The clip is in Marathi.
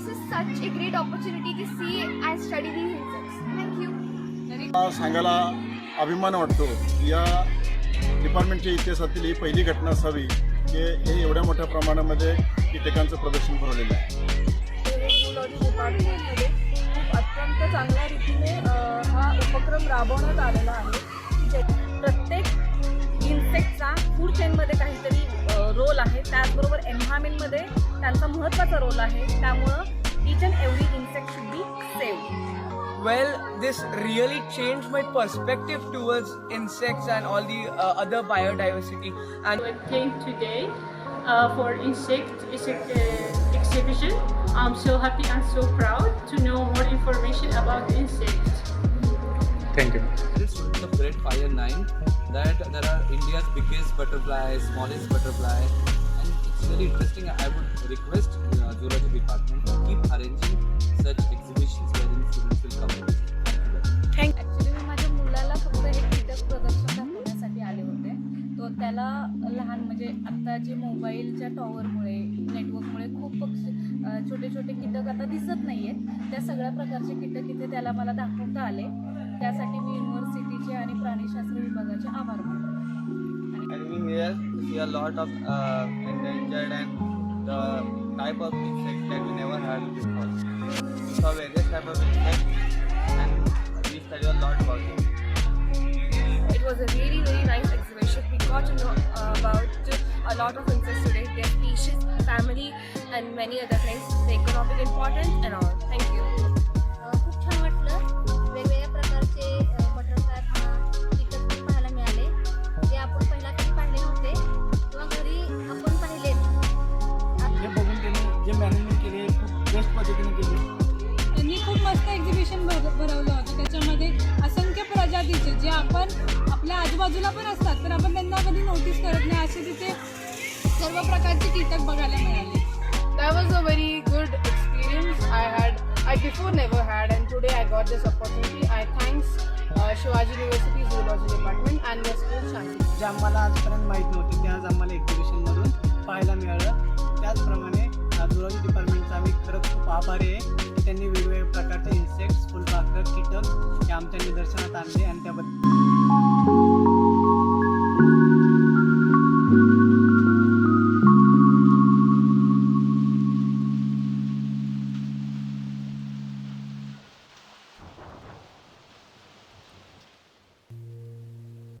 such a great opportunity to see and study these insects. Thank you. मला सांगायला अभिमान वाटतो की या डिपार्टमेंटच्या इतिहासातील ही पहिली घटना असावी की हे एवढ्या मोठ्या प्रमाणामध्ये कीटकांचं प्रदर्शन भरवलेलं आहे अत्यंत चांगल्या रीतीने हा उपक्रम राबवण्यात आलेला आहे प्रत्येक इन्सेक्टचा फूड चेनमध्ये काहीतरी रोल आहे त्याचबरोबर एन्व्हायरमेंटमध्ये त्यांचा महत्त्वाचा रोल आहे त्यामुळं each and every insect should be saved. Well, this really changed my perspective towards insects and all the uh, other biodiversity. And I came today uh, for insect, insect uh, exhibition. I'm so happy and so proud to know more information about insects. Thank you. This is the great Fire 9 that there are India's biggest butterfly, smallest butterfly, and it's really interesting. I would request uh, zoology department म्हणजे आत्ता जे मोबाईलच्या टॉवरमुळे नेटवर्कमुळे खूप पक्षी छोटे छोटे कीटक आता दिसत नाही आहेत त्या सगळ्या प्रकारचे कीटक इथे त्याला मला दाखवता आले त्यासाठी मी युनिव्हर्सिटीचे आणि प्राणीशास्त्र विभागाचे आभार मानतो see a lot of uh, endangered and the type of insects that we never had before. We saw various type of insects and we study a lot about it. It was a really, a lot of insects today, their species, family, and many other things, the economic importance and all. Thank you. खूप छान वाटलं. वेगवेगळ्या प्रकारचे बटरफ्लाय कीटक पण पाहायला मिळाले. जे आपण पहिला कधी पाहिले नव्हते किंवा घरी आपण पाहिलेत हे बघून त्यांनी जे मॅनेजमेंट केले खूप बेस्ट पद्धतीने केले. त्यांनी खूप मस्त एक्झिबिशन भर भरवलं होतं. त्याच्यामध्ये असंख्य जे आपल्या आजूबाजूला पण असतात तर आपण त्यांना कधी नोटीस करत नाही. असे तिथे सर्व प्रकारचे कीटक बघायला मिळाले. That was a very good experience. I had I before never had and today I got this opportunity. I thanks uh, Shivaji University Zoology Department and their school Shanti. जे आम्हाला आजपर्यंत माहीत नव्हते ते आज आम्हाला एक्झिबिशनमधून पाहायला मिळालं. त्याचप्रमाणे झुलॉजी डिपार्टमेंटचा आम्ही खरंच खूप आभारी आहे. की त्यांनी वेगवेगळ्या प्रकारचे इन्सेक्ट्स फुलपाखरं कीटक हे आमच्या निदर्शनात आणले आणि त्याबद्दल